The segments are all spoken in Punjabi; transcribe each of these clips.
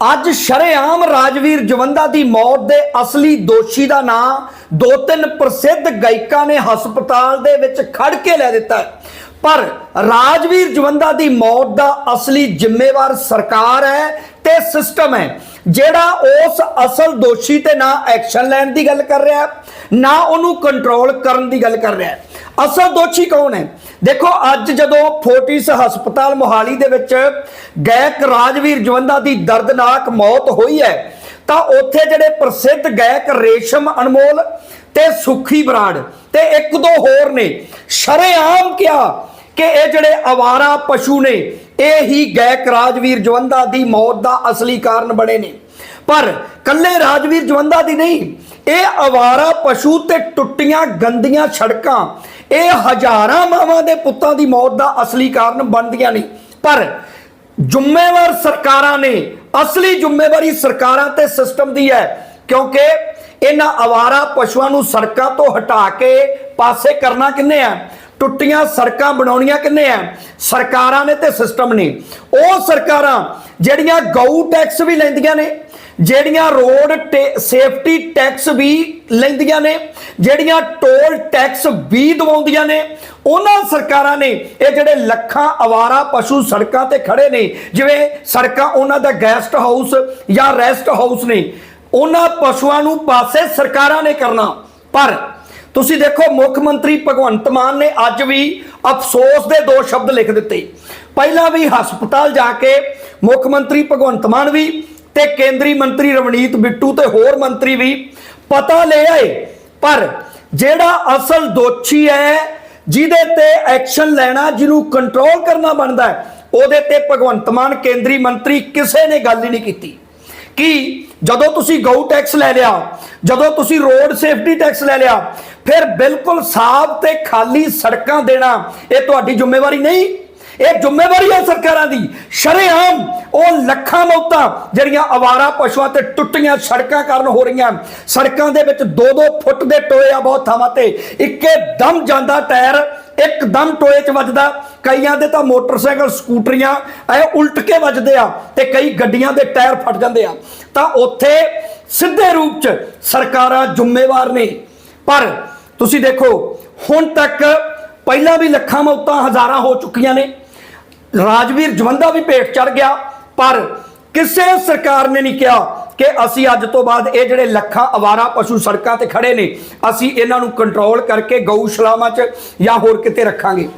ਅੱਜ ਸ਼ਰੇਆਮ ਰਾਜਵੀਰ ਜਵੰਦਾ ਦੀ ਮੌਤ ਦੇ ਅਸਲੀ ਦੋਸ਼ੀ ਦਾ ਨਾਂ ਦੋ ਤਿੰਨ ਪ੍ਰਸਿੱਧ ਗਾਇਕਾਂ ਨੇ ਹਸਪਤਾਲ ਦੇ ਵਿੱਚ ਖੜ ਕੇ ਲੈ ਦਿੱਤਾ ਪਰ ਰਾਜਵੀਰ ਜਵੰਦਾ ਦੀ ਮੌਤ ਦਾ ਅਸਲੀ ਜ਼ਿੰਮੇਵਾਰ ਸਰਕਾਰ ਹੈ ਤੇ ਸਿਸਟਮ ਹੈ, ਜਿਹੜਾ ਉਸ ਅਸਲ ਦੋਸ਼ੀ ਤੇ ਨਾ ਐਕਸ਼ਨ ਲੈਣ ਦੀ ਗੱਲ ਕਰ ਰਿਹਾ, ਨਾ ਉਹਨੂੰ ਕੰਟਰੋਲ ਕਰਨ ਦੀ ਗੱਲ ਕਰ ਰਿਹਾ ਹੈ। ਅਸਲ ਦੋਸ਼ੀ ਕੌਣ ਹੈ? ਦੇਖੋ, ਅੱਜ ਜਦੋਂ ਫੋਰਟਿਸ ਹਸਪਤਾਲ ਮੋਹਾਲੀ ਦੇ ਵਿੱਚ ਗਾਇਕ ਰਾਜਵੀਰ ਜਵੰਦਾ ਦੀ ਦਰਦਨਾਕ ਮੌਤ ਹੋਈ ਹੈ, ਤਾਂ ਉੱਥੇ ਜਿਹੜੇ ਪ੍ਰਸਿੱਧ ਗਾਇਕ ਰੇਸ਼ਮ ਅਨਮੋਲ ਤੇ ਸੁਖੀ ਬਰਾੜ ਤੇ ਇੱਕ ਦੋ ਹੋਰ ਨੇ, ਸ਼ਰੇਆਮ ਕਿਹਾ ਕਿ ਇਹ ਜਿਹੜੇ ਅਵਾਰਾ ਪਸ਼ੂ ਨੇ, ਇਹ ਹੀ ਗਾਇਕ ਰਾਜਵੀਰ ਜਵੰਦਾ ਦੀ ਮੌਤ ਦਾ ਅਸਲੀ ਕਾਰਨ ਬਣੇ ਨੇ। ਪਰ ਕੱਲੇ ਰਾਜਵੀਰ ਜਵੰਦਾ ਦੀ ਨਹੀਂ, ਇਹ ਅਵਾਰਾ ਪਸ਼ੂ ਤੇ ਟੁੱਟੀਆਂ ਗੰਦੀਆਂ ਸੜਕਾਂ ਇਹ ਹਜ਼ਾਰਾਂ ਮਾਵਾਂ ਦੇ ਪੁੱਤਾਂ ਦੀ ਮੌਤ ਦਾ ਅਸਲੀ ਕਾਰਨ ਬਣਦੀਆਂ ਨੇ। ਪਰ ਜ਼ਿੰਮੇਵਾਰ ਸਰਕਾਰਾਂ ਨੇ, ਅਸਲੀ ਜ਼ਿੰਮੇਵਾਰੀ ਸਰਕਾਰਾਂ ਤੇ ਸਿਸਟਮ ਦੀ ਹੈ, ਕਿਉਂਕਿ ਇਹਨਾਂ ਅਵਾਰਾ ਪਸ਼ੂਆਂ ਨੂੰ ਸੜਕਾਂ ਤੋਂ ਹਟਾ ਕੇ ਪਾਸੇ ਕਰਨਾ ਕਿੰਨੇ ਆ? ਟੁੱਟੀਆਂ ਸੜਕਾਂ ਬਣਾਉਣੀਆਂ ਕਿੰਨੇ ਆ? ਸਰਕਾਰਾਂ ਨੇ ਤੇ ਸਿਸਟਮ ਨੇ। ਉਹ ਸਰਕਾਰਾਂ ਜਿਹੜੀਆਂ ਗਊ ਟੈਕਸ ਵੀ ਲੈਂਦੀਆਂ ਨੇ ਜਿਹੜੀਆਂ ਰੋਡ ਸੇਫਟੀ ਟੈਕਸ ਵੀ ਲੈਂਦੀਆਂ ਨੇ, ਜਿਹੜੀਆਂ ਟੋਲ ਟੈਕਸ ਵੀ ਦਵਾਉਂਦੀਆਂ ਨੇ, ਉਹਨਾਂ ਸਰਕਾਰਾਂ ਨੇ ਇਹ ਜਿਹੜੇ ਲੱਖਾਂ ਅਵਾਰਾ ਪਸ਼ੂ ਸੜਕਾਂ ਤੇ ਖੜੇ ਨੇ, ਜਿਵੇਂ ਸੜਕਾਂ ਉਹਨਾਂ ਦਾ ਗੈਸਟ ਹਾਊਸ ਜਾਂ ਰੈਸਟ ਹਾਊਸ ਨੇ, ਉਹਨਾਂ ਪਸ਼ੂਆਂ ਨੂੰ ਪਾਸੇ ਸਰਕਾਰਾਂ ਨੇ ਕਰਨਾ। ਪਰ ਤੁਸੀਂ ਦੇਖੋ, ਮੁੱਖ ਮੰਤਰੀ ਭਗਵੰਤ ਮਾਨ ਨੇ ਅੱਜ ਵੀ ਅਫਸੋਸ ਦੇ ਦੋ ਸ਼ਬਦ ਲਿਖ ਦਿੱਤੇ। ਪਹਿਲਾਂ ਵੀ ਹਸਪਤਾਲ ਜਾ ਕੇ ਮੁੱਖ ਮੰਤਰੀ ਭਗਵੰਤ ਮਾਨ ਵੀ ਤੇ ਕੇਂਦਰੀ ਮੰਤਰੀ ਰਵਨੀਤ ਬਿੱਟੂ ਤੇ ਹੋਰ ਮੰਤਰੀ ਵੀ ਪਤਾ ਲੈ ਆਏ। ਪਰ ਜਿਹੜਾ ਅਸਲ ਦੋਸ਼ੀ ਹੈ, ਜਿਹਦੇ ਤੇ ਐਕਸ਼ਨ ਲੈਣਾ, ਜਿਹਨੂੰ ਕੰਟਰੋਲ ਕਰਨਾ ਬਣਦਾ ਹੈ, ਉਹਦੇ ਤੇ ਭਗਵੰਤ ਮਾਨ ਕੇਂਦਰੀ ਮੰਤਰੀ ਕਿਸੇ ਨੇ ਗੱਲ ਹੀ ਨਹੀਂ ਕੀਤੀ। ਕਿ ਜਦੋਂ ਤੁਸੀਂ ਗਊ ਟੈਕਸ ਲੈ ਲਿਆ, ਜਦੋਂ ਤੁਸੀਂ ਰੋਡ ਸੇਫਟੀ ਟੈਕਸ ਲੈ ਲਿਆ, ਫਿਰ ਬਿਲਕੁਲ ਸਾਫ਼ ਤੇ ਖਾਲੀ ਸੜਕਾਂ ਦੇਣਾ, ਇਹ ਤੁਹਾਡੀ ਜ਼ਿੰਮੇਵਾਰੀ ਨਹੀਂ? ਇਹ ਜ਼ਿੰਮੇਵਾਰੀ ਹੈ ਸਰਕਾਰਾਂ ਦੀ। ਸ਼ਰੇਆਮ ਉਹ ਲੱਖਾਂ ਮੌਤਾਂ ਜਿਹੜੀਆਂ ਅਵਾਰਾ ਪਸ਼ੂਆਂ ਤੇ ਟੁੱਟੀਆਂ ਸੜਕਾਂ ਕਾਰਨ ਹੋ ਰਹੀਆਂ ਸੜਕਾਂ ਦੇ ਵਿੱਚ 2-2 ਫੁੱਟ ਦੇ ਟੋਏ ਆ ਬਹੁਤ ਥਾਵਾਂ ਤੇ। ਇੱਕੇ ਦਮ ਜਾਂਦਾ ਟਾਇਰ, ਇੱਕਦਮ ਟੋਏ 'ਚ ਵੱਜਦਾ। ਕਈਆਂ ਦੇ ਤਾਂ ਮੋਟਰਸਾਈਕਲ, ਸਕੂਟਰੀਆਂ ਐ ਉਲਟ ਕੇ ਵੱਜਦੇ ਆ ਤੇ ਕਈ ਗੱਡੀਆਂ ਦੇ ਟਾਇਰ ਫਟ ਜਾਂਦੇ ਆ। ਤਾਂ ਉੱਥੇ ਸਿੱਧੇ ਰੂਪ 'ਚ ਸਰਕਾਰਾਂ ਜ਼ਿੰਮੇਵਾਰ ਨੇ। ਪਰ ਤੁਸੀਂ ਦੇਖੋ, ਹੁਣ ਤੱਕ ਪਹਿਲਾਂ ਵੀ ਲੱਖਾਂ ਮੌਤਾਂ ਹਜ਼ਾਰਾਂ ਹੋ ਚੁੱਕੀਆਂ ਨੇ। ਰਾਜਵੀਰ ਜਵੰਦਾ ਵੀ ਭੇਟ ਚੜ ਗਿਆ, ਪਰ ਕਿਸੇ ਸਰਕਾਰ ਨੇ ਨਹੀਂ ਕਿਹਾ ਕਿ ਅਸੀਂ ਅੱਜ ਤੋਂ ਬਾਅਦ ਇਹ ਜਿਹੜੇ ਲੱਖਾਂ ਅਵਾਰਾ ਪਸ਼ੂ ਸੜਕਾਂ ਤੇ ਖੜੇ ਨੇ, ਅਸੀਂ ਇਹਨਾਂ ਨੂੰ ਕੰਟਰੋਲ ਕਰਕੇ ਗਊਸ਼ਾਲਾਵਾਂ 'ਚ ਜਾਂ ਹੋਰ ਕਿਤੇ ਰੱਖਾਂਗੇ।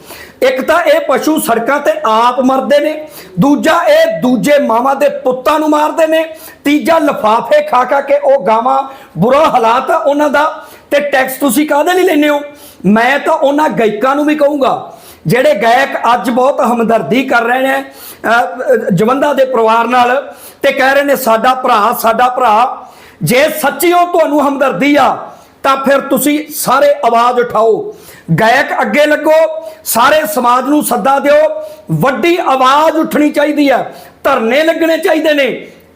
ਇੱਕ ਤਾਂ ਇਹ ਪਸ਼ੂ ਸੜਕਾਂ ਤੇ ਆਪ ਮਰਦੇ ਨੇ, ਦੂਜਾ ਇਹ ਦੂਜੇ ਮਾਵਾਂ ਦੇ ਪੁੱਤਾਂ ਨੂੰ ਮਾਰਦੇ ਨੇ, ਤੀਜਾ ਲਫਾਫੇ ਖਾ ਖਾ ਕੇ ਉਹ ਗਾਵਾਂ ਬੁਰਾ ਹਾਲਾਤ ਆ ਉਹਨਾਂ ਦਾ, ਤੇ ਟੈਕਸ ਤੁਸੀਂ ਕਾਹਦੇ ਲਈ ਲੈਂਦੇ ਹੋ? ਮੈਂ ਤਾਂ ਉਹਨਾਂ ਗਾਇਕਾਂ ਨੂੰ ਵੀ ਕਹੂੰਗਾ ਜਿਹੜੇ ਗਾਇਕ ਅੱਜ ਬਹੁਤ ਹਮਦਰਦੀ ਕਰ ਰਹੇ ਨੇ ਅਹ, ਜਵੰਦਾ ਦੇ ਪਰਿਵਾਰ ਨਾਲ ਤੇ ਕਹਿ ਰਹੇ ਨੇ ਸਾਡਾ ਭਰਾ ਸਾਡਾ ਭਰਾ ਜੇ ਸੱਚੀਓ ਤੁਹਾਨੂੰ ਹਮਦਰਦੀ ਆ ਤਾਂ ਫਿਰ ਤੁਸੀਂ ਸਾਰੇ ਆਵਾਜ਼ ਉਠਾਓ। ਗਾਇਕ ਅੱਗੇ ਲੱਗੋ ਸਾਰੇ ਸਮਾਜ ਨੂੰ ਸੱਦਾ ਦਿਓ। ਵੱਡੀ ਆਵਾਜ਼ ਉੱਠਣੀ ਚਾਹੀਦੀ ਹੈ ਧਰਨੇ ਲੱਗਣੇ ਚਾਹੀਦੇ ਨੇ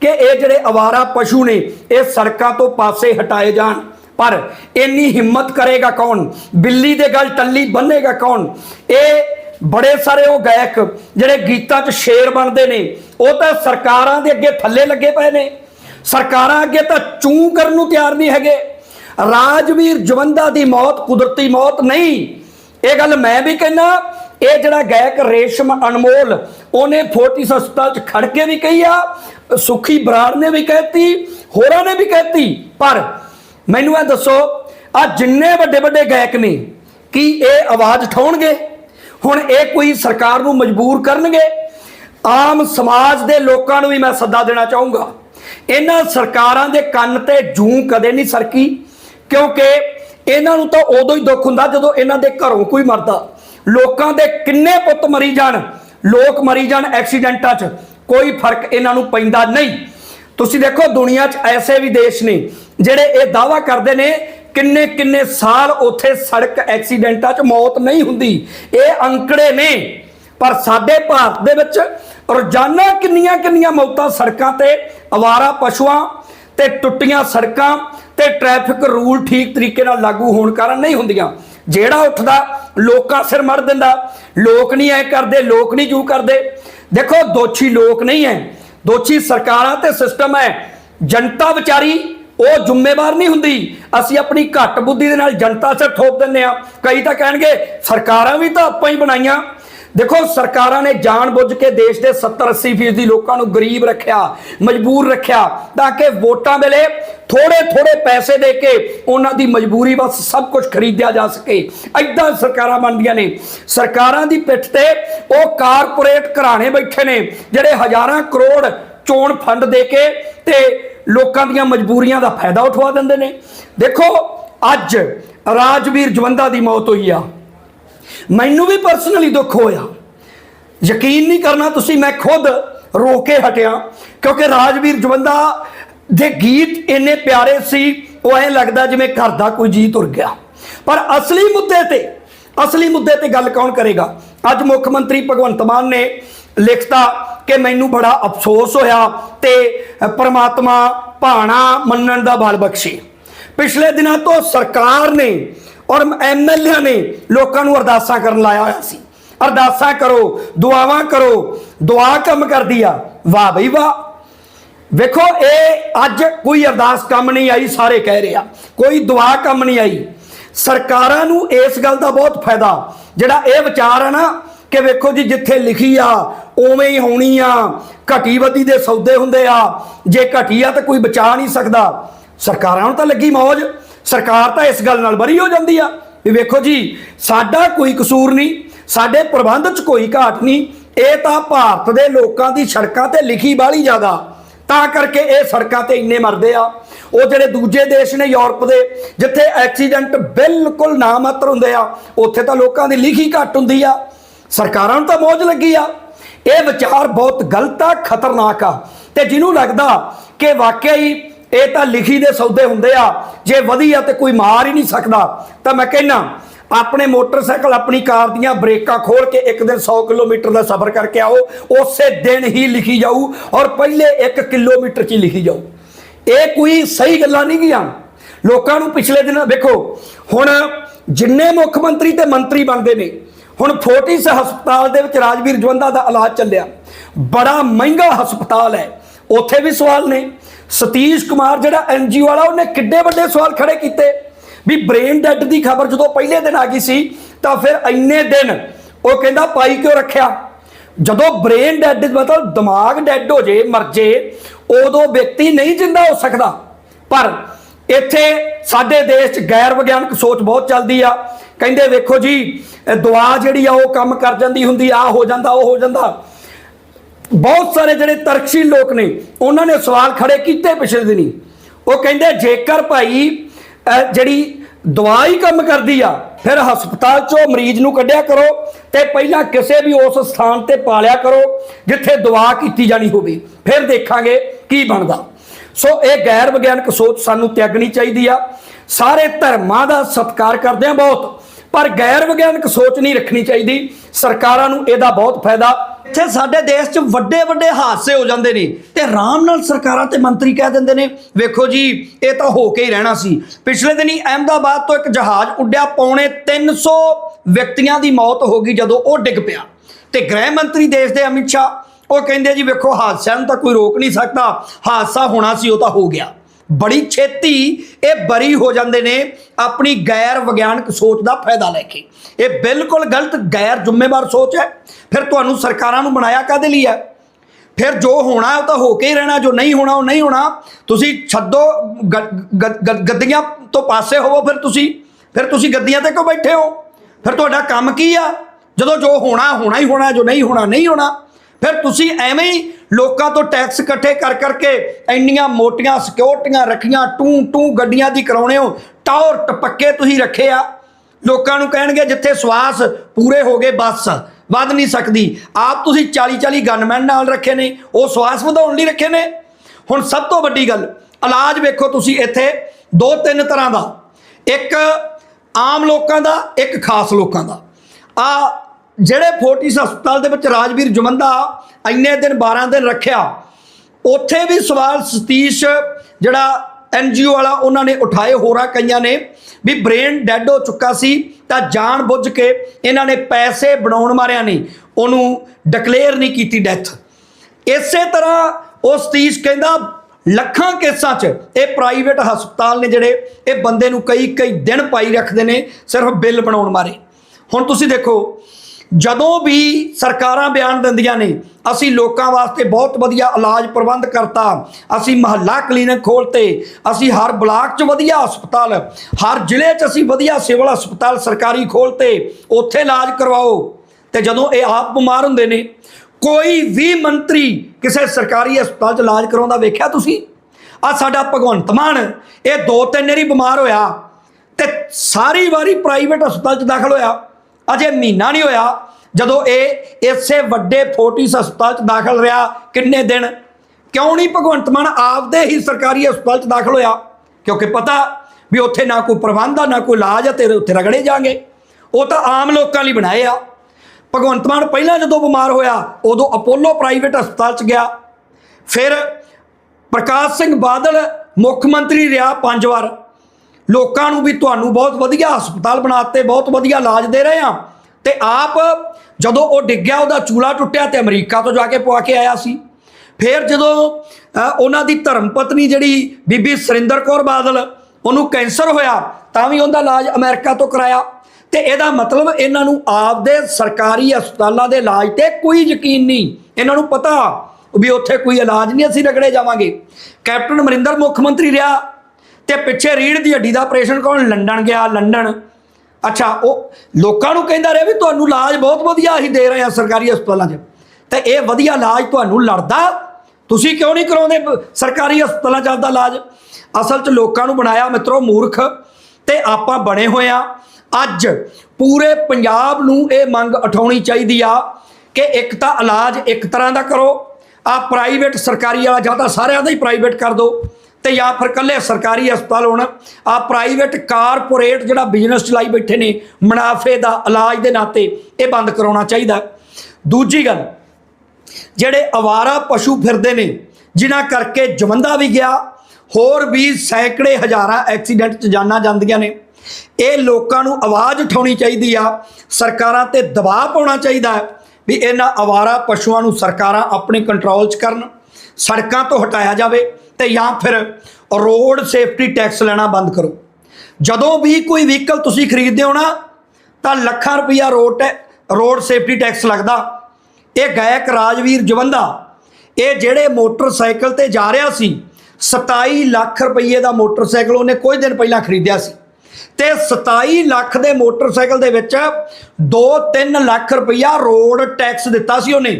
ਕਿ ਇਹ ਜਿਹੜੇ ਅਵਾਰਾ ਪਸ਼ੂ ਨੇ ਇਹ ਸੜਕਾਂ ਤੋਂ ਪਾਸੇ ਹਟਾਏ ਜਾਣ। ਪਰ ਇੰਨੀ ਹਿੰਮਤ ਕਰੇਗਾ ਕੌਣ? ਬਿੱਲੀ ਦੇ ਗੱਲ ਟੱਲੀ ਬੰਨੇਗਾ ਕੌਣ? ਇਹ ਬੜੇ ਸਾਰੇ ਉਹ ਗਾਇਕ ਜਿਹੜੇ ਗੀਤਾਂ 'ਚ ਸ਼ੇਰ ਬਣਦੇ ਨੇ, ਉਹ ਤਾਂ ਸਰਕਾਰਾਂ ਦੇ ਅੱਗੇ ਥੱਲੇ ਲੱਗੇ ਪਏ ਨੇ। ਸਰਕਾਰਾਂ ਅੱਗੇ ਤਾਂ ਚੂੰ ਕਰਨ ਨੂੰ ਤਿਆਰ ਨਹੀਂ ਹੈਗੇ। ਰਾਜਵੀਰ ਜਵੰਦਾ ਦੀ ਮੌਤ ਕੁਦਰਤੀ ਮੌਤ ਨਹੀਂ। ਇਹ ਗੱਲ ਮੈਂ ਵੀ ਕਹਿੰਦਾ, ਇਹ ਜਿਹੜਾ ਗਾਇਕ ਰੇਸ਼ਮ ਅਨਮੋਲ, ਉਹਨੇ ਫੋਰਟਿਸ ਹਸਪਤਾਲ 'ਚ ਖੜ ਕੇ ਵੀ ਕਹੀ ਆ, ਸੁਖੀ ਬਰਾੜ ਨੇ ਵੀ ਕਹਿਤੀ, ਹੋਰਾਂ ਨੇ ਵੀ ਕਹਿਤੀ, ਪਰ ਮੈਨੂੰ ਇਹ ਦੱਸੋ ਆ ਜਿੰਨੇ ਵੱਡੇ ਵੱਡੇ ਗਾਇਕ ਨੇ, ਕੀ ਇਹ ਆਵਾਜ਼ ਉਠਾਉਣਗੇ? ਹੁਣ ਇਹ ਕੋਈ ਸਰਕਾਰ ਨੂੰ ਮਜਬੂਰ ਕਰਨਗੇ? ਆਮ ਸਮਾਜ ਦੇ ਲੋਕਾਂ ਨੂੰ ਵੀ ਮੈਂ ਸੱਦਾ ਦੇਣਾ ਚਾਹੂੰਗਾ। ਇਹਨਾਂ ਸਰਕਾਰਾਂ ਦੇ ਕੰਨ ਤੇ ਜੂੰ ਕਦੇ ਨਹੀਂ ਸਰਕੀ, ਕਿਉਂਕਿ ਇਹਨਾਂ ਨੂੰ ਤਾਂ ਉਦੋਂ ਹੀ ਦੁੱਖ ਹੁੰਦਾ ਜਦੋਂ ਇਹਨਾਂ ਦੇ ਘਰੋਂ ਕੋਈ ਮਰਦਾ। ਲੋਕਾਂ ਦੇ ਕਿੰਨੇ ਪੁੱਤ ਮਰੀ ਜਾਣ, ਲੋਕ ਮਰੀ ਜਾਣ ਐਕਸੀਡੈਂਟਾਂ 'ਚ, ਕੋਈ ਫ਼ਰਕ ਇਹਨਾਂ ਨੂੰ ਪੈਂਦਾ ਨਹੀਂ। ਤੁਸੀਂ ਦੇਖੋ ਦੁਨੀਆ 'ਚ ਐਸੇ ਵੀ ਦੇਸ਼ ਨੇ ਜਿਹੜੇ ਇਹ ਦਾਵਾ ਕਰਦੇ ਨੇ ਕਿੰਨੇ ਕਿੰਨੇ ਸਾਲ ਉੱਥੇ ਸੜਕ ਐਕਸੀਡੈਂਟਾਂ 'ਚ ਮੌਤ ਨਹੀਂ ਹੁੰਦੀ। ਇਹ ਅੰਕੜੇ ਨੇ। ਪਰ ਸਾਡੇ ਭਾਰਤ ਦੇ ਵਿੱਚ ਰੋਜ਼ਾਨਾ ਕਿੰਨੀਆਂ ਕਿੰਨੀਆਂ ਮੌਤਾਂ ਸੜਕਾਂ ਤੇ ਅਵਾਰਾ ਪਸ਼ੂਆਂ ਤੇ ਟੁੱਟੀਆਂ ਸੜਕਾਂ ਤੇ ਟ੍ਰੈਫਿਕ ਰੂਲ ਠੀਕ ਤਰੀਕੇ ਨਾਲ ਲਾਗੂ ਹੋਣ ਕਾਰਨ ਨਹੀਂ ਹੁੰਦੀਆਂ। ਜਿਹੜਾ ਉੱਠਦਾ, ਲੋਕਾਂ ਸਿਰ ਮੜ ਦਿੰਦਾ। ਲੋਕ ਨਹੀਂ ਐ ਕਰਦੇ, ਲੋਕ ਨਹੀਂ ਜੂ ਕਰਦੇ। ਦੇਖੋ ਦੋਸ਼ੀ ਲੋਕ ਨਹੀਂ ਐ। ਦੋਸ਼ੀ ਸਰਕਾਰਾਂ ਤੇ ਸਿਸਟਮ ਹੈ। ਜਨਤਾ ਵਿਚਾਰੀ, ਉਹ ਜ਼ਿੰਮੇਵਾਰ ਨਹੀਂ ਹੁੰਦੀ। ਅਸੀਂ ਆਪਣੀ ਘੱਟ ਬੁੱਧੀ ਦੇ ਨਾਲ ਜਨਤਾ ਸਿਰ ਠੋਕ ਦਿੰਦੇ ਆ ਕਈ ਤਾਂ ਕਹਿਣਗੇ, ਸਰਕਾਰਾਂ ਵੀ ਤਾਂ ਆਪਾਂ ਹੀ ਬਣਾਈਆਂ। ਦੇਖੋ, ਸਰਕਾਰਾਂ ਨੇ ਜਾਣਬੁੱਝ ਕੇ ਦੇਸ਼ ਦੇ 70 80 ਫੀਸਦੀ ਲੋਕਾਂ ਨੂੰ ਗਰੀਬ ਰੱਖਿਆ, ਮਜਬੂਰ ਰੱਖਿਆ, ਤਾਂ ਕਿ ਵੋਟਾਂ ਵੇਲੇ ਥੋੜੇ ਥੋੜੇ ਪੈਸੇ ਦੇ ਕੇ ਉਹਨਾਂ ਦੀ ਮਜਬੂਰੀ ਬਸ ਸਭ ਕੁਝ ਖਰੀਦਿਆ ਜਾ ਸਕੇ। ਐਦਾਂ ਸਰਕਾਰਾਂ ਬਣਦੀਆਂ ਨੇ। ਸਰਕਾਰਾਂ ਦੀ ਪਿੱਠ ਤੇ ਉਹ ਕਾਰਪੋਰੇਟ ਘਰਾਣੇ ਬੈਠੇ ਨੇ, ਜਿਹੜੇ ਹਜ਼ਾਰਾਂ ਕਰੋੜ ਚੋਣ ਫੰਡ ਦੇ ਕੇ ਤੇ ਲੋਕਾਂ ਦੀਆਂ ਮਜਬੂਰੀਆਂ ਦਾ ਫਾਇਦਾ ਉਠਵਾ ਦਿੰਦੇ ਨੇ। ਦੇਖੋ, ਅੱਜ ਰਾਜਵੀਰ ਜਵੰਦਾ ਦੀ ਮੌਤ ਹੋਈ ਆ। ਮੈਨੂੰ ਵੀ ਪਰਸਨਲੀ ਦੁੱਖ ਹੋਇਆ। ਯਕੀਨ ਨਹੀਂ ਕਰਨਾ ਤੁਸੀਂ ਮੈਂ ਖੁਦ ਰੋ ਕੇ ਹਟਿਆ, ਕਿਉਂਕਿ ਰਾਜਵੀਰ ਜਵੰਦਾ ਦੇ ਗੀਤ ਇੰਨੇ ਪਿਆਰੇ ਸੀ, ਉਹ ਐ ਲੱਗਦਾ ਜਿਵੇਂ ਘਰ ਦਾ ਕੋਈ ਜੀ ਤੁਰ ਗਿਆ। ਪਰ ਅਸਲੀ ਮੁੱਦੇ ਤੇ, ਅਸਲੀ ਮੁੱਦੇ ਤੇ ਗੱਲ ਕੌਣ ਕਰੇਗਾ? ਅੱਜ ਮੁੱਖ ਮੰਤਰੀ ਭਗਵੰਤ ਮਾਨ ਨੇ ਲਿਖਤਾ ਕਿ ਮੈਨੂੰ ਬੜਾ ਅਫਸੋਸ ਹੋਇਆ ਤੇ ਪ੍ਰਮਾਤਮਾ ਭਾਣਾ ਮੰਨਣ ਦਾ ਬਲ ਬਖਸ਼ੇ। ਪਿਛਲੇ ਦਿਨਾਂ ਤੋਂ ਸਰਕਾਰ ਨੇ ਔਰ ਐਮਐਲਏ ਨੇ ਲੋਕਾਂ ਨੂੰ ਅਰਦਾਸਾਂ ਕਰਨ ਲਾਇਆ ਹੋਇਆ ਸੀ। ਅਰਦਾਸਾਂ ਕਰੋ, ਦੁਆਵਾਂ ਕਰੋ, ਦੁਆ ਕੰਮ ਕਰਦੀ ਆ, ਵਾਹ ਬਈ ਵਾਹ। ਵੇਖੋ, ਇਹ ਅੱਜ ਕੋਈ ਅਰਦਾਸ ਕੰਮ ਨਹੀਂ ਆਈ, ਸਾਰੇ ਕਹਿ ਰਹੇ ਆ। ਕੋਈ ਦੁਆ ਕੰਮ ਨਹੀਂ ਆਈ। ਸਰਕਾਰਾਂ ਨੂੰ ਇਸ ਗੱਲ ਦਾ ਬਹੁਤ ਫਾਇਦਾ, ਜਿਹੜਾ ਇਹ ਵਿਚਾਰ ਆ ਨਾ ਕਿ ਵੇਖੋ ਜੀ, ਜਿੱਥੇ ਲਿਖੀ ਆ, ਉਵੇਂ ਹੀ ਹੋਣੀ ਆ ਘਟੀਵਤੀ ਦੇ ਸੌਦੇ ਹੁੰਦੇ ਆ, ਜੇ ਘਟੀ ਆ ਤਾਂ ਕੋਈ ਬਚਾ ਨਹੀਂ ਸਕਦਾ। ਸਰਕਾਰਾਂ ਨੂੰ ਤਾਂ ਲੱਗੀ ਮੌਜ। ਸਰਕਾਰ ਤਾਂ ਇਸ ਗੱਲ ਨਾਲ ਬਰੀ ਹੋ ਜਾਂਦੀ ਆ ਵੀ ਵੇਖੋ ਜੀ, ਸਾਡਾ ਕੋਈ ਕਸੂਰ ਨਹੀਂ, ਸਾਡੇ ਪ੍ਰਬੰਧ 'ਚ ਕੋਈ ਘਾਟ ਨਹੀਂ, ਇਹ ਤਾਂ ਭਾਰਤ ਦੇ ਲੋਕਾਂ ਦੀ ਸੜਕਾਂ ਤੇ ਲਿਖੀ ਬਾਲੀ ਜ਼ਿਆਦਾ। ਤਾਂ ਕਰਕੇ ਇਹ ਸੜਕਾਂ ਤੇ ਇੰਨੇ ਮਰਦੇ ਆ। ਉਹ ਜਿਹੜੇ ਦੂਜੇ ਦੇਸ਼ ਨੇ, ਯੂਰਪ ਦੇ, ਜਿੱਥੇ ਐਕਸੀਡੈਂਟ ਬਿਲਕੁਲ ਨਾਮਾਤਰ ਹੁੰਦੇ ਆ, ਉੱਥੇ ਤਾਂ ਲੋਕਾਂ ਦੀ ਲਿਖੀ ਘੱਟ ਹੁੰਦੀ ਆ। ਸਰਕਾਰਾਂ ਨੂੰ ਤਾਂ ਮੌਜ ਲੱਗੀ ਆ। ਇਹ ਵਿਚਾਰ ਬਹੁਤ ਗਲਤ ਆ, ਖਤਰਨਾਕ ਆ। ਤੇ ਜਿਹਨੂੰ ਲੱਗਦਾ ਕਿ ਵਾਕਿਆ ਹੀ ਇਹ ਤਾਂ ਲਿਖੀ ਦੇ ਸੌਦੇ ਹੁੰਦੇ ਆ। ਜੇ ਵਧੀਆ ਤੇ ਕੋਈ ਮਾਰ ਹੀ ਨਹੀਂ ਸਕਦਾ। ਤਾਂ ਮੈਂ ਕਹਿਣਾ ਆਪਣੇ ਮੋਟਰਸਾਈਕਲ, ਆਪਣੀ ਕਾਰ ਦੀਆਂ ਬ੍ਰੇਕਾਂ ਖੋਲ ਕੇ ਇੱਕ ਦਿਨ 100 ਕਿਲੋਮੀਟਰ ਦਾ ਸਫ਼ਰ ਕਰਕੇ ਆਓ। ਉਸੇ ਦਿਨ ਹੀ ਲਿਖੀ ਜਾਊ ਔਰ ਪਹਿਲੇ 1 ਕਿਲੋਮੀਟਰ 'ਚ ਹੀ ਲਿਖੀ ਜਾਊ। ਇਹ ਕੋਈ ਸਹੀ ਗੱਲਾਂ ਨਹੀਂ ਗੀਆਂ ਲੋਕਾਂ ਨੂੰ ਪਿਛਲੇ ਦਿਨ ਵੇਖੋ, ਹੁਣ ਜਿੰਨੇ ਮੁੱਖ ਮੰਤਰੀ ਤੇ ਮੰਤਰੀ ਬਣਦੇ ਨੇ, ਹੁਣ ਫੋਰਟਿਸ ਹਸਪਤਾਲ ਦੇ ਵਿੱਚ ਰਾਜਵੀਰ ਜਵੰਦਾ ਦਾ ਇਲਾਜ ਚੱਲਿਆ। ਬੜਾ ਮਹਿੰਗਾ ਹਸਪਤਾਲ ਹੈ। ਉੱਥੇ ਵੀ ਸਵਾਲ ਨੇ। ਸਤੀਸ਼ ਕੁਮਾਰ ਜਿਹੜਾ ਐਨਜੀਓ ਵਾਲਾ, ਉਹਨੇ ਕਿੱਡੇ ਵੱਡੇ ਸਵਾਲ ਖੜੇ ਕੀਤੇ। ਵੀ ਬ੍ਰੇਨ ਡੈਡ ਦੀ ਖਬਰ ਜਦੋਂ ਪਹਿਲੇ ਦਿਨ ਆ ਗਈ ਸੀ, ਤਾਂ ਫਿਰ ਇੰਨੇ ਦਿਨ ਉਹ ਕਹਿੰਦਾ ਪਾਈ ਕਿਉਂ ਰੱਖਿਆ? ਜਦੋਂ ਬ੍ਰੇਨ ਡੈਡ ਮਤਲਬ ਦਿਮਾਗ ਡੈਡ ਹੋ ਜੇ, ਮਰ ਜੇ, ਉਦੋਂ ਵਿਅਕਤੀ ਨਹੀਂ ਜਿੰਦਾ ਹੋ ਸਕਦਾ। ਪਰ ਇੱਥੇ ਸਾਡੇ ਦੇਸ਼ 'ਚ ਗੈਰ ਵਿਗਿਆਨਕ ਸੋਚ ਬਹੁਤ ਚੱਲਦੀ ਆ। ਕਹਿੰਦੇ ਵੇਖੋ ਜੀ ਦੁਆ ਜਿਹੜੀ ਆ, ਉਹ ਕੰਮ ਕਰ ਜਾਂਦੀ ਹੁੰਦੀ, ਆ ਹੋ ਜਾਂਦਾ, ਉਹ ਹੋ ਜਾਂਦਾ। ਬਹੁਤ ਸਾਰੇ ਜਿਹੜੇ ਤਰਕਸ਼ੀਲ ਲੋਕ ਨੇ, ਉਹਨਾਂ ਨੇ ਸਵਾਲ ਖੜੇ ਕੀਤੇ ਪਿਛਲੇ ਦਿਨੀ। ਉਹ ਕਹਿੰਦੇ, ਜੇਕਰ ਭਾਈ ਜਿਹੜੀ ਦਵਾਈ ਕੰਮ ਕਰਦੀ ਆ, ਫਿਰ ਹਸਪਤਾਲ ਚੋਂ ਮਰੀਜ਼ ਨੂੰ ਕੱਢਿਆ ਕਰੋ ਤੇ ਪਹਿਲਾਂ ਕਿਸੇ ਵੀ ਉਸ ਸਥਾਨ ਤੇ ਪਾਲਿਆ ਕਰੋ, ਜਿੱਥੇ ਦਵਾ ਕੀਤੀ ਜਾਣੀ ਹੋਵੇ। ਫਿਰ ਦੇਖਾਂਗੇ ਕੀ ਬਣਦਾ। ਸੋ ਇਹ ਗੈਰ ਵਿਗਿਆਨਕ ਸੋਚ ਸਾਨੂੰ ਤਿਆਗਣੀ ਚਾਹੀਦੀ ਆ। ਸਾਰੇ ਧਰਮਾਂ ਦਾ ਸਤਿਕਾਰ ਕਰਦੇ ਆ ਬਹੁਤ, ਪਰ ਗੈਰ ਵਿਗਿਆਨਕ ਸੋਚ ਨਹੀਂ ਰੱਖਣੀ ਚਾਹੀਦੀ। ਸਰਕਾਰਾਂ ਨੂੰ ਇਹਦਾ ਬਹੁਤ ਫਾਇਦਾ। ਇੱਥੇ ਸਾਡੇ ਦੇਸ਼ 'ਚ ਵੱਡੇ ਵੱਡੇ ਹਾਦਸੇ ਹੋ ਜਾਂਦੇ ਨੇ ਤੇ ਆਰਾਮ ਨਾਲ ਸਰਕਾਰਾਂ ਤੇ ਮੰਤਰੀ ਕਹਿ ਦਿੰਦੇ ਨੇ, ਵੇਖੋ ਜੀ, ਇਹ ਤਾਂ ਹੋ ਕੇ ਹੀ ਰਹਿਣਾ ਸੀ। ਪਿਛਲੇ ਦਿਨੀ ਅਹਿਮਦਾਬਾਦ ਤੋਂ ਇੱਕ ਜਹਾਜ਼ ਉੱਡਿਆ, ਪੌਣੇ 300 ਵਿਅਕਤੀਆਂ ਦੀ ਮੌਤ ਹੋ ਗਈ ਜਦੋਂ ਉਹ ਡਿੱਗ ਪਿਆ। ਤੇ ਗ੍ਰਹਿ ਮੰਤਰੀ ਦੇਸ਼ ਦੇ ਅਮਿਤ ਸ਼ਾਹ, ਉਹ ਕਹਿੰਦੇ ਜੀ, ਵੇਖੋ, ਹਾਦਸਿਆਂ ਨੂੰ ਤਾਂ ਕੋਈ ਰੋਕ ਨਹੀਂ ਸਕਦਾ, ਹਾਦਸਾ ਹੋਣਾ ਸੀ, ਉਹ ਤਾਂ ਹੋ ਗਿਆ। ਬੜੀ ਛੇਤੀ ਇਹ ਬਰੀ ਹੋ ਜਾਂਦੇ ਨੇ ਆਪਣੀ ਗੈਰ ਵਿਗਿਆਨਕ ਸੋਚ ਦਾ ਫਾਇਦਾ ਲੈ ਕੇ। ਇਹ ਬਿਲਕੁਲ ਗਲਤ ਗੈਰ ਜ਼ਿੰਮੇਵਾਰ ਸੋਚ ਹੈ। ਫਿਰ ਤੁਹਾਨੂੰ ਸਰਕਾਰਾਂ ਨੂੰ ਬਣਾਇਆ ਕਾਦੇ ਲਈ ਹੈ? ਫਿਰ ਜੋ ਹੋਣਾ ਉਹ ਤਾਂ ਹੋ ਕੇ ਹੀ ਰਹਿਣਾ, ਜੋ ਨਹੀਂ ਹੋਣਾ ਉਹ ਨਹੀਂ ਹੋਣਾ। ਤੁਸੀਂ ਛੱਡੋ, ਗ- ਗੱਦੀਆਂ ਤੋਂ ਪਾਸੇ ਹੋਵੋ ਫਿਰ ਤੁਸੀਂ। ਫਿਰ ਤੁਸੀਂ ਗੱਦੀਆਂ ਤੇ ਕਿਉਂ ਬੈਠੇ ਹੋ? ਫਿਰ ਤੁਹਾਡਾ ਕੰਮ ਕੀ ਆ? ਜਦੋਂ ਜੋ ਹੋਣਾ ਹੋਣਾ ਹੀ ਹੋਣਾ, ਜੋ ਨਹੀਂ ਹੋਣਾ ਨਹੀਂ ਹੋਣਾ। ਫਿਰ ਤੁਸੀਂ ਐਵੇਂ ਹੀ ਲੋਕਾਂ ਤੋਂ ਟੈਕਸ ਇਕੱਠੇ ਕਰ ਕਰਕੇ ਇੰਨੀਆਂ ਮੋਟੀਆਂ ਸਿਕਿਉਰਟੀਆਂ ਰੱਖੀਆਂ, ਟੂ ਟੂ ਗੱਡੀਆਂ ਦੀ ਕਰਾਉਣੇ ਹੋ, ਟੌਰ ਟਪੱਕੇ ਤੁਸੀਂ ਰੱਖੇ ਆ। ਲੋਕਾਂ ਨੂੰ ਕਹਿਣਗੇ ਜਿੱਥੇ ਸਵਾਸ ਪੂਰੇ ਹੋ ਗਏ, ਬਸ ਵੱਧ ਨਹੀਂ ਸਕਦੀ। ਆਪ ਤੁਸੀਂ 40 40 ਗਨਮੈਨ ਨਾਲ ਰੱਖੇ ਨੇ, ਉਹ ਸਵਾਸ ਵਧਾਉਣ ਲਈ ਰੱਖੇ ਨੇ। ਹੁਣ ਸਭ ਤੋਂ ਵੱਡੀ ਗੱਲ, ਇਲਾਜ ਵੇਖੋ ਤੁਸੀਂ ਇੱਥੇ ਦੋ ਤਿੰਨ ਤਰ੍ਹਾਂ ਦਾ। ਇੱਕ ਆਮ ਲੋਕਾਂ ਦਾ, ਇੱਕ ਖਾਸ ਲੋਕਾਂ ਦਾ। ਆ ਜਿਹੜੇ ਫੋਰਟਿਸ ਹਸਪਤਾਲ ਦੇ ਵਿੱਚ ਰਾਜਵੀਰ ਜਵੰਦਾ ਇੰਨੇ ਦਿਨ 12 ਦਿਨ ਰੱਖਿਆ, ਉੱਥੇ ਵੀ ਸਵਾਲ ਸਤੀਸ਼ ਜਿਹੜਾ ਐਨਜੀਓ ਵਾਲਾ ਉਹਨਾਂ ਨੇ ਉਠਾਏ, ਹੋਰਾਂ ਕਈਆਂ ਨੇ ਵੀ ਬ੍ਰੇਨ ਡੈੱਡ ਹੋ ਚੁੱਕਾ ਸੀ ਤਾਂ ਜਾਣ ਬੁੱਝ ਕੇ ਇਹਨਾਂ ਨੇ ਪੈਸੇ ਬਣਾਉਣ ਮਾਰਿਆ ਨਹੀਂ, ਉਹਨੂੰ ਡਿਕਲੇਅਰ ਨਹੀਂ ਕੀਤੀ ਡੈਥ। ਇਸੇ ਤਰ੍ਹਾਂ ਉਹ ਸਤੀਸ਼ ਕਹਿੰਦਾ, ਲੱਖਾਂ ਕੇਸਾਂ 'ਚ ਇਹ ਪ੍ਰਾਈਵੇਟ ਹਸਪਤਾਲ ਨੇ ਜਿਹੜੇ ਇਹ ਬੰਦੇ ਨੂੰ ਕਈ ਕਈ ਦਿਨ ਪਾਈ ਰੱਖਦੇ ਨੇ, ਸਿਰਫ ਬਿੱਲ ਬਣਾਉਣ ਮਾਰੇ। ਹੁਣ ਤੁਸੀਂ ਦੇਖੋ ਜਦੋਂ ਵੀ ਸਰਕਾਰਾਂ ਬਿਆਨ ਦਿੰਦੀਆਂ ਨੇ, ਅਸੀਂ ਲੋਕਾਂ ਵਾਸਤੇ ਬਹੁਤ ਵਧੀਆ ਇਲਾਜ ਪ੍ਰਬੰਧ ਕਰਤਾ। ਅਸੀਂ ਮਹੱਲਾ ਕਲੀਨਿਕ ਖੋਲਤੇ। ਅਸੀਂ ਹਰ ਬਲਾਕ 'ਚ ਵਧੀਆ ਹਸਪਤਾਲ, ਹਰ ਜ਼ਿਲ੍ਹੇ 'ਚ ਅਸੀਂ ਵਧੀਆ ਸਿਵਲ ਹਸਪਤਾਲ ਸਰਕਾਰੀ ਖੋਲਤੇ। ਉੱਥੇ ਇਲਾਜ ਕਰਵਾਓ। ਤੇ ਜਦੋਂ ਇਹ ਆਪ ਬਿਮਾਰ ਹੁੰਦੇ ਨੇ, ਕੋਈ ਵੀ ਮੰਤਰੀ ਕਿਸੇ ਸਰਕਾਰੀ ਹਸਪਤਾਲ 'ਚ ਇਲਾਜ ਕਰਾਉਂਦਾ ਵੇਖਿਆ ਤੁਸੀਂ? ਆ ਸਾਡਾ ਭਗਵੰਤ ਮਾਨ, ਇਹ ਦੋ ਤਿੰਨ ਵਾਰੀ ਬਿਮਾਰ ਹੋਇਆ ਤੇ ਸਾਰੀ ਵਾਰੀ ਪ੍ਰਾਈਵੇਟ ਹਸਪਤਾਲ 'ਚ ਦਾਖਲ ਹੋਇਆ। ਅਜੇ ਮਹੀਨਾ ਨਹੀਂ ਹੋਇਆ ਜਦੋਂ ਇਹ ਇਸੇ ਵੱਡੇ ਫੋਰਟਿਸ ਹਸਪਤਾਲ 'ਚ ਦਾਖਲ ਰਿਹਾ। ਕਿੰਨੇ ਦਿਨ? ਕਿਉਂ ਨਹੀਂ ਭਗਵੰਤ ਮਾਨ ਆਪਦੇ ਹੀ ਸਰਕਾਰੀ ਹਸਪਤਾਲ 'ਚ ਦਾਖਲ ਹੋਇਆ? ਕਿਉਂਕਿ ਪਤਾ ਵੀ ਉੱਥੇ ਨਾ ਕੋਈ ਪ੍ਰਬੰਧ ਆ, ਨਾ ਕੋਈ ਇਲਾਜ ਆ ਤੇਰੇ ਉੱਥੇ ਰਗੜੇ ਜਾਣਗੇ। ਉਹ ਤਾਂ ਆਮ ਲੋਕਾਂ ਲਈ ਬਣਾਏ ਆ। ਭਗਵੰਤ ਮਾਨ ਪਹਿਲਾਂ ਜਦੋਂ ਬਿਮਾਰ ਹੋਇਆ, ਉਦੋਂ ਅਪੋਲੋ ਪ੍ਰਾਈਵੇਟ ਹਸਪਤਾਲ 'ਚ ਗਿਆ। ਫਿਰ ਪ੍ਰਕਾਸ਼ ਸਿੰਘ ਬਾਦਲ ਮੁੱਖ ਮੰਤਰੀ ਰਿਹਾ ਪੰਜ ਵਾਰ। ਲੋਕਾਂ ਨੂੰ ਵੀ ਤੁਹਾਨੂੰ ਬਹੁਤ ਵਧੀਆ ਹਸਪਤਾਲ ਬਣਾਤੇ, ਬਹੁਤ ਵਧੀਆ ਇਲਾਜ ਦੇ ਰਹੇ ਆ ਤੇ ਆਪ ਜਦੋਂ ਉਹ ਡਿੱਗਿਆ ਉਹਦਾ ਚੂਲਾ ਟੁੱਟਿਆ ਤੇ ਅਮਰੀਕਾ ਤੋਂ ਜਾ ਕੇ ਪਵਾ ਕੇ ਆਇਆ ਸੀ। ਫਿਰ ਜਦੋਂ ਉਹਨਾਂ ਦੀ ਧਰਮ ਪਤਨੀ ਜਿਹੜੀ ਬੀਬੀ ਸੁਰਿੰਦਰ ਕੌਰ ਬਾਦਲ, ਉਹਨੂੰ ਕੈਂਸਰ ਹੋਇਆ, ਤਾਂ ਵੀ ਉਹਦਾ ਇਲਾਜ ਅਮਰੀਕਾ ਤੋਂ ਕਰਾਇਆ। ਤੇ ਇਹਦਾ ਮਤਲਬ ਇਹਨਾਂ ਨੂੰ ਆਪਦੇ ਸਰਕਾਰੀ ਹਸਪਤਾਲਾਂ ਦੇ ਇਲਾਜ ਤੇ ਕੋਈ ਯਕੀਨ ਨਹੀਂ। ਇਹਨਾਂ ਨੂੰ ਪਤਾ ਵੀ ਉੱਥੇ ਕੋਈ ਇਲਾਜ ਨਹੀਂ, ਅਸੀਂ ਰਗੜੇ ਜਾਵਾਂਗੇ। ਕੈਪਟਨ ਅਮਰਿੰਦਰ ਮੁੱਖ ਮੰਤਰੀ ਰਿਹਾ। ਤੇ ਪਿੱਛੇ ਰੀੜ ਦੀ ਹੱਡੀ ਦਾ ਆਪਰੇਸ਼ਨ ਕੌਣ? ਲੰਡਨ ਗਿਆ, ਲੰਡਨ। ਅੱਛਾ, ਉਹ ਲੋਕਾਂ ਨੂੰ ਕਹਿੰਦਾ ਰਿਹਾ ਵੀ ਤੁਹਾਨੂੰ ਇਲਾਜ ਬਹੁਤ ਵਧੀਆ ਅਸੀਂ ਦੇ ਰਹੇ ਹਾਂ ਸਰਕਾਰੀ ਹਸਪਤਾਲਾਂ 'ਚ। ਤੇ ਇਹ ਵਧੀਆ ਇਲਾਜ ਤੁਹਾਨੂੰ ਲੜਦਾ? ਤੁਸੀਂ ਕਿਉਂ ਨਹੀਂ ਕਰਾਉਂਦੇ ਸਰਕਾਰੀ ਹਸਪਤਾਲਾਂ 'ਚ ਆਪਦਾ ਇਲਾਜ? ਅਸਲ 'ਚ ਲੋਕਾਂ ਨੂੰ ਬਣਾਇਆ ਮਿੱਤਰੋ ਮੂਰਖ। ਤੇ ਆਪਾਂ ਬਣੇ ਹੋਏ ਆ ਅੱਜ ਪੂਰੇ ਪੰਜਾਬ ਨੂੰ ਇਹ ਮੰਗ ਉਠਾਉਣੀ ਚਾਹੀਦੀ ਆ ਕਿ ਇੱਕ ਤਾਂ ਇਲਾਜ ਇੱਕ ਤਰ੍ਹਾਂ ਦਾ ਕਰੋ। ਆ ਪ੍ਰਾਈਵੇਟ ਸਰਕਾਰੀ ਵਾਲਾ ਜਾਂ ਤਾਂ ਸਾਰਿਆਂ ਦਾ ਹੀ ਪ੍ਰਾਈਵੇਟ ਕਰ ਦਿਓ ਤੇ ਜਾਂ ਫਿਰ ਕੱਲੇ ਸਰਕਾਰੀ ਹਸਪਤਾਲ ਹੋਣ, ਆ ਪ੍ਰਾਈਵੇਟ ਕਾਰਪੋਰੇਟ ਜਿਹੜਾ ਬਿਜ਼ਨਸ ਚਲਾਈ ਬੈਠੇ ਨੇ, ਮੁਨਾਫੇ ਦਾ ਇਲਾਜ ਦੇ ਨਾਤੇ ਇਹ ਬੰਦ ਕਰਾਉਣਾ ਚਾਹੀਦਾ। ਦੂਜੀ ਗੱਲ, ਜਿਹੜੇ ਅਵਾਰਾ ਪਸ਼ੂ ਫਿਰਦੇ ਨੇ, ਜਿਨ੍ਹਾਂ ਕਰਕੇ ਜਵੰਦਾ ਵੀ ਗਿਆ, ਹੋਰ ਵੀ ਸੈਂਕੜੇ ਹਜ਼ਾਰਾਂ ਐਕਸੀਡੈਂਟ 'ਚ ਜਾਨਾਂ ਜਾਂਦੀਆਂ ਨੇ, ਇਹ ਲੋਕਾਂ ਨੂੰ ਆਵਾਜ਼ ਉਠਾਉਣੀ ਚਾਹੀਦੀ ਆ, ਸਰਕਾਰਾਂ ਤੇ ਦਬਾਅ ਪਾਉਣਾ ਚਾਹੀਦਾ ਵੀ ਇਹਨਾਂ ਅਵਾਰਾ ਪਸ਼ੂਆਂ ਨੂੰ ਸਰਕਾਰਾਂ ਆਪਣੇ ਕੰਟਰੋਲ 'ਚ ਕਰਨ, ਸੜਕਾਂ ਤੋਂ ਹਟਾਇਆ ਜਾਵੇ ਤੇ ਜਾਂ ਫਿਰ ਰੋਡ ਸੇਫਟੀ ਟੈਕਸ ਲੈਣਾ ਬੰਦ ਕਰੋ। ਜਦੋਂ ਵੀ ਕੋਈ ਵਹੀਕਲ ਤੁਸੀਂ ਖਰੀਦਦੇ ਹੋ ਨਾ, ਤਾਂ ਲੱਖਾਂ ਰੁਪਈਆ ਰੋਡ ਟੈ ਰੋਡ ਸੇਫਟੀ ਟੈਕਸ ਲੱਗਦਾ। ਇਹ ਗਾਇਕ ਰਾਜਵੀਰ ਜਵੰਦਾ, ਇਹ ਜਿਹੜੇ ਮੋਟਰਸਾਈਕਲ ਤੇ ਜਾ ਰਿਹਾ ਸੀ 27 ਲੱਖ ਰੁਪਏ ਦਾ ਮੋਟਰਸਾਈਕਲ ਉਹਨੇ ਕੁਝ ਦਿਨ ਪਹਿਲਾਂ ਖਰੀਦਿਆ ਸੀ। ਤੇ 27 ਲੱਖ ਦੇ ਮੋਟਰਸਾਈਕਲ ਦੇ ਵਿੱਚ 2-3 ਲੱਖ ਰੁਪਈਆ ਰੋਡ ਟੈਕਸ ਦਿੱਤਾ ਸੀ ਉਹਨੇ।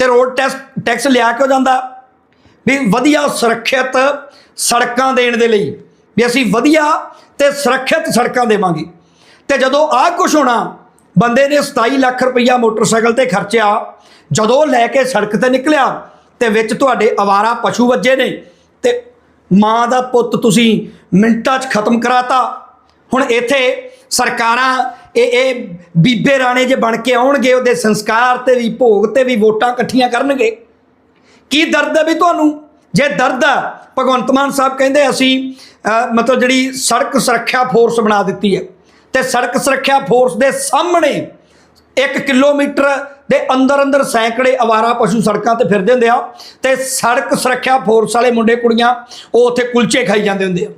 ਤੇ ਰੋਡ ਟੈਕਸ ਟੈਕਸ ਲਿਆ ਕਿਉਂ ਜਾਂਦਾ? ਵੀ ਵਧੀਆ ਸੁਰੱਖਿਅਤ ਸੜਕਾਂ ਦੇਣ ਦੇ ਲਈ, ਵੀ ਅਸੀਂ ਵਧੀਆ ਤੇ ਸੁਰੱਖਿਅਤ ਸੜਕਾਂ ਦੇਵਾਂਗੇ। ਤੇ ਜਦੋਂ ਆਹ ਕੁਝ ਹੋਣਾ, ਬੰਦੇ ਨੇ 27 ਲੱਖ ਰੁਪਈਆ ਮੋਟਰਸਾਈਕਲ ਤੇ ਖਰਚਿਆ, ਜਦੋਂ ਲੈ ਕੇ ਸੜਕ ਤੇ ਨਿਕਲਿਆ, ਤੇ ਵਿੱਚ ਤੁਹਾਡੇ ਅਵਾਰਾ ਪਸ਼ੂ ਵੱਜੇ ਨੇ, ਤੇ ਮਾਂ ਦਾ ਪੁੱਤ ਤੁਸੀਂ ਮਿੰਟਾਂ 'ਚ ਖਤਮ ਕਰਾਤਾ। ਹੁਣ ਇੱਥੇ ਸਰਕਾਰਾਂ, ਇਹ ਇਹ ਬੀਬੇ ਰਾਣੇ ਜੇ ਬਣ ਕੇ ਆਉਣਗੇ, ਉਹਦੇ ਸੰਸਕਾਰ ਤੇ ਵੀ ਭੋਗ ਤੇ ਵੀ ਵੋਟਾਂ ਇਕੱਠੀਆਂ ਕਰਨਗੇ। ਕੀ ਦਰਦ ਹੈ ਵੀ ਤੁਹਾਨੂੰ? ਜੇ ਦਰਦ ਹੈ, ਭਗਵੰਤ ਮਾਨ ਸਾਹਿਬ ਕਹਿੰਦੇ ਅਸੀਂ ਮਤਲਬ ਜਿਹੜੀ ਸੜਕ ਸੁਰੱਖਿਆ ਫੋਰਸ ਬਣਾ ਦਿੱਤੀ ਹੈ। ਤੇ ਸੜਕ ਸੁਰੱਖਿਆ ਫੋਰਸ ਦੇ ਸਾਹਮਣੇ 1 ਕਿਲੋਮੀਟਰ ਦੇ ਅੰਦਰ ਅੰਦਰ ਸੈਂਕੜੇ ਅਵਾਰਾ ਪਸ਼ੂ ਸੜਕਾਂ ਤੇ ਫਿਰਦੇ ਹੁੰਦੇ ਆ। ਤੇ ਸੜਕ ਸੁਰੱਖਿਆ ਫੋਰਸ ਵਾਲੇ ਮੁੰਡੇ ਕੁੜੀਆਂ, ਉਹ ਉੱਥੇ ਕੁਲਚੇ ਖਾਈ ਜਾਂਦੇ ਹੁੰਦੇ ਆ।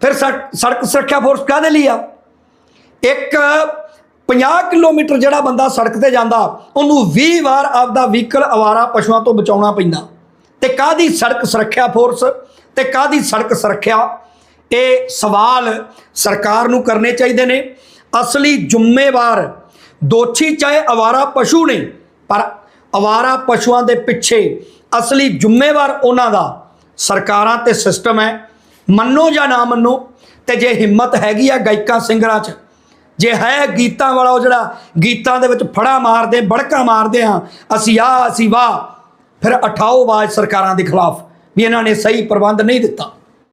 ਫਿਰ ਸੜਕ ਸੜਕ ਸੁਰੱਖਿਆ ਫੋਰਸ ਕਾਹਦੇ ਲਈ ਆ? ਇੱਕ 50 ਕਿਲੋਮੀਟਰ ਜਿਹੜਾ ਬੰਦਾ ਸੜਕ ਤੇ ਜਾਂਦਾ, ਉਹਨੂੰ 20 ਵਾਰ ਆਪਦਾ ਵਹੀਕਲ ਅਵਾਰਾ ਪਸ਼ੂਆਂ ਤੋਂ ਬਚਾਉਣਾ ਪੈਂਦਾ। ਤੇ ਕਾਦੀ ਸੜਕ ਸੁਰੱਖਿਆ ਫੋਰਸ ਤੇ ਕਾਦੀ ਸੜਕ ਸੁਰੱਖਿਆ? ਇਹ ਸਵਾਲ ਸਰਕਾਰ ਨੂੰ ਕਰਨੇ ਚਾਹੀਦੇ ਨੇ। ਅਸਲੀ ਜ਼ਿੰਮੇਵਾਰ ਦੋਸ਼ੀ ਚਾਹੇ ਅਵਾਰਾ ਪਸ਼ੂ ਨੇ, ਪਰ ਅਵਾਰਾ ਪਸ਼ੂਆਂ ਦੇ ਪਿੱਛੇ ਅਸਲੀ ਜ਼ਿੰਮੇਵਾਰ ਉਹਨਾਂ ਦਾ ਸਰਕਾਰਾਂ ਤੇ ਸਿਸਟਮ ਹੈ। ਮੰਨੋ ਜਾਂ ਨਾ ਮੰਨੋ, ਤੇ ਜੇ ਹਿੰਮਤ ਹੈਗੀ ਆ ਗਾਇਕਾਂ, ਸਿੰਗਰਾਂ 'ਚ ਜੇ ਹੈ ਗੀਤਾਂ ਵਾਲਾ ਉਹ ਜਿਹੜਾ ਗੀਤਾਂ ਦੇ ਵਿੱਚ ਫੜਾ ਮਾਰਦੇ, ਬੜਕਾ ਮਾਰਦੇ ਆ ਅਸੀਂ ਆ, ਅਸੀਂ ਵਾਹ, ਫਿਰ ਉਠਾਓ ਬਾਜ਼ ਸਰਕਾਰਾਂ ਦੇ ਖਿਲਾਫ ਵੀ ਇਹਨਾਂ ਨੇ ਸਹੀ ਪ੍ਰਬੰਧ ਨਹੀਂ ਦਿੱਤਾ।